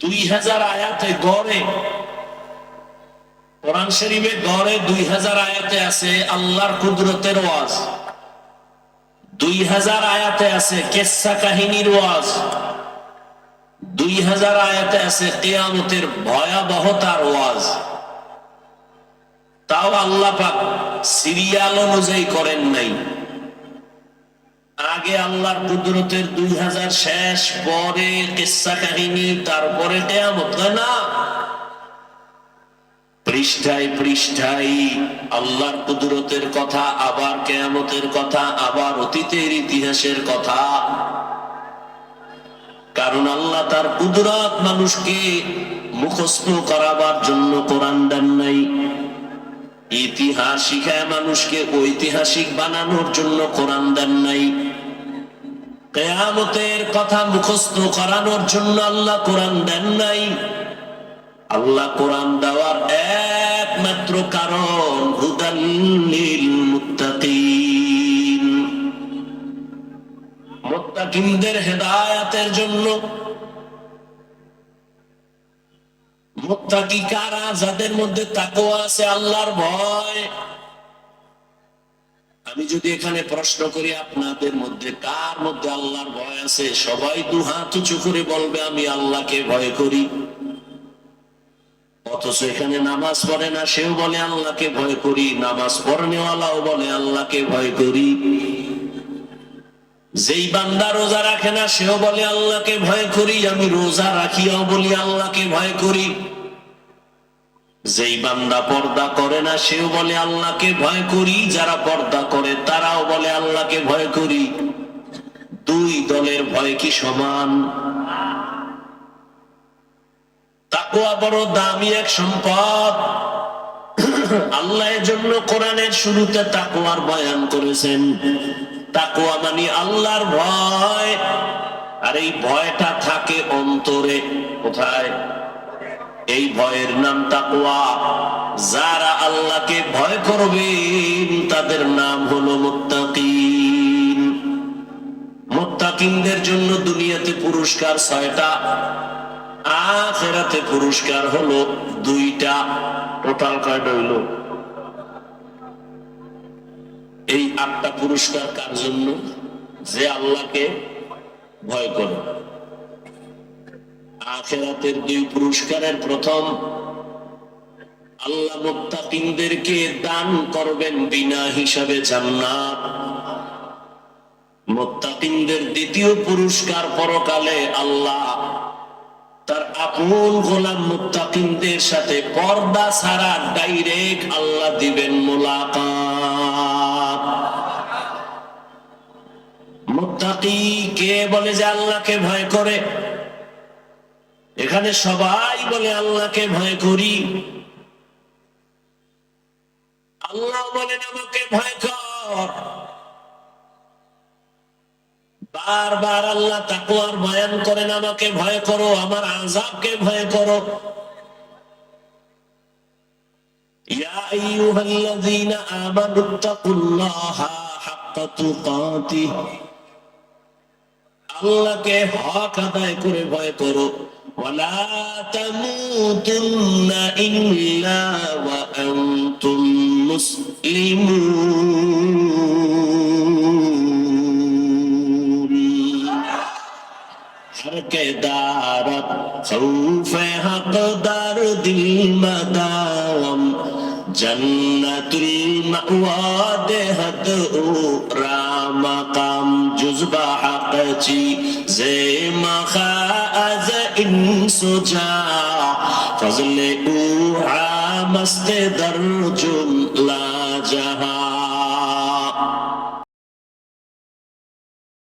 দুই হাজার আয়াতে গড়ে, কোরআন শরীফে গড়ে দুই হাজার আয়াতে আছে আল্লাহর কুদরতের ওয়াজ। দুই হাজার আয়াতে আছে কেসা কাহিনীর ওয়াজ। দুই হাজার আয়াতে আছে কেয়ামতের ভয়াবহতার ওয়াজ। তাও আল্লাহ পাক সিরিয়াল অনুযায়ী করেন নাই। আগে আল্লাহর কুদরতের দুই হাজার শেষ পরে কিসা কাহিনী, তারপরে কেয়ামত না? পৃষ্ঠায় পৃষ্ঠায় আল্লাহর কুদরতের কথা, আবার কেয়ামতের কথা, আবার অতীতের ইতিহাসের কথা। কারণ আল্লাহ তার কুদরত মানুষকে মুখস্থ করাবার জন্য কোরআন দেন নাই। ইতিহাস শিখায় মানুষকে ঐতিহাসিক বানানোর জন্য কোরআন দেন নাই। কেয়ামতের কথা মুখস্থ করানোর জন্য আল্লাহ কোরআন দেন নাই। আল্লাহ কোরআন দেওয়ার একমাত্র কারণ হুদাল্লিল মুত্তাকিন। হেদায়াতের জন্য। মুত্তাকি কারা? যাদের মধ্যে তাকওয়া আছে, আল্লাহর ভয়। আমি যদি এখানে প্রশ্ন করি, আপনাদের মধ্যে কার মধ্যে আল্লাহর ভয় আছে? সবাই দু হাত উঁচু করে বলবে, আমি আল্লাহকে ভয় করি। অথচ এখানে নামাজ পড়ে না, সেও বলে, আল্লাহকে ভয় করি। নামাজ পড়নেওয়ালাও বলে, আল্লাহকে ভয় করি। যেই বান্দা রোজা রাখে না, সেও বলে, আল্লাহকে ভয় করি। আমি রোজা রাখিয়াও বলি, আল্লাহকে ভয় করি। যেই বান্দা পর্দা করে না, সেও বলে, আল্লাহকে ভয় করি। যারা পর্দা করে, তারাও বলে, আল্লাহকে ভয় করি। দুই দলের ভয় কি সমান? তাকুয়া বড় দামি এক সম্পদ। আল্লাহের জন্য কোরআনের শুরুতে তাকুয়ার বয়ান করেছেন। তাকুয়া মানে আল্লাহর ভয়। আর এই ভয়টা থাকে অন্তরে। কোথায়? এই ভয়ের নাম তাকুয়া যারা আল্লাহকে ভয় করবেন তাদের নাম হলো মুত্তাকিন। মুত্তাকিনদের জন্য দুনিয়াতে পুরস্কার ছয়টা, আখেরাতে পুরস্কার হলো দুইটা। টোটাল কয়টা হইল এই আটটা পুরস্কার কার জন্য? যে আল্লাহকে ভয় করে। আখেরাতের দুই পুরস্কারের প্রথম, আল্লাহ মুত্তাকিনদেরকে দান করবেন বিনা হিসাবে জান্নাত। মুত্তাকিনদের দ্বিতীয় পুরস্কার পরকালে আল্লাহ তার আপন গোলাম মুত্তাকিনদের সাথে পর্দা ছাড়া ডাইরেক্ট আল্লাহ দিবেন মোলাকাত। মুত্তাকি কে বলে যে আল্লাহকে ভয় করে? এখানে সবাই বলে আল্লাহকে ভয় করি আল্লাহ বলেন আমাকে ভয় কর বারবার আল্লাহ তাকুয়ার বয়ান করেন আমাকে ভয় করো আমার আজাবকে ভয় করো يا أيها الذين آمنوا اتقوا الله حق تقاته আল্লাহকে হক আদায় করে ভয় করো ولا تموتن إلا وأنتم مسلمون ہر کے دارت خوف حق دار دل مدام جنت المأواد دهت أورا مقام جزب حق چی زي خاء زیم fazle u mast darjum la jahan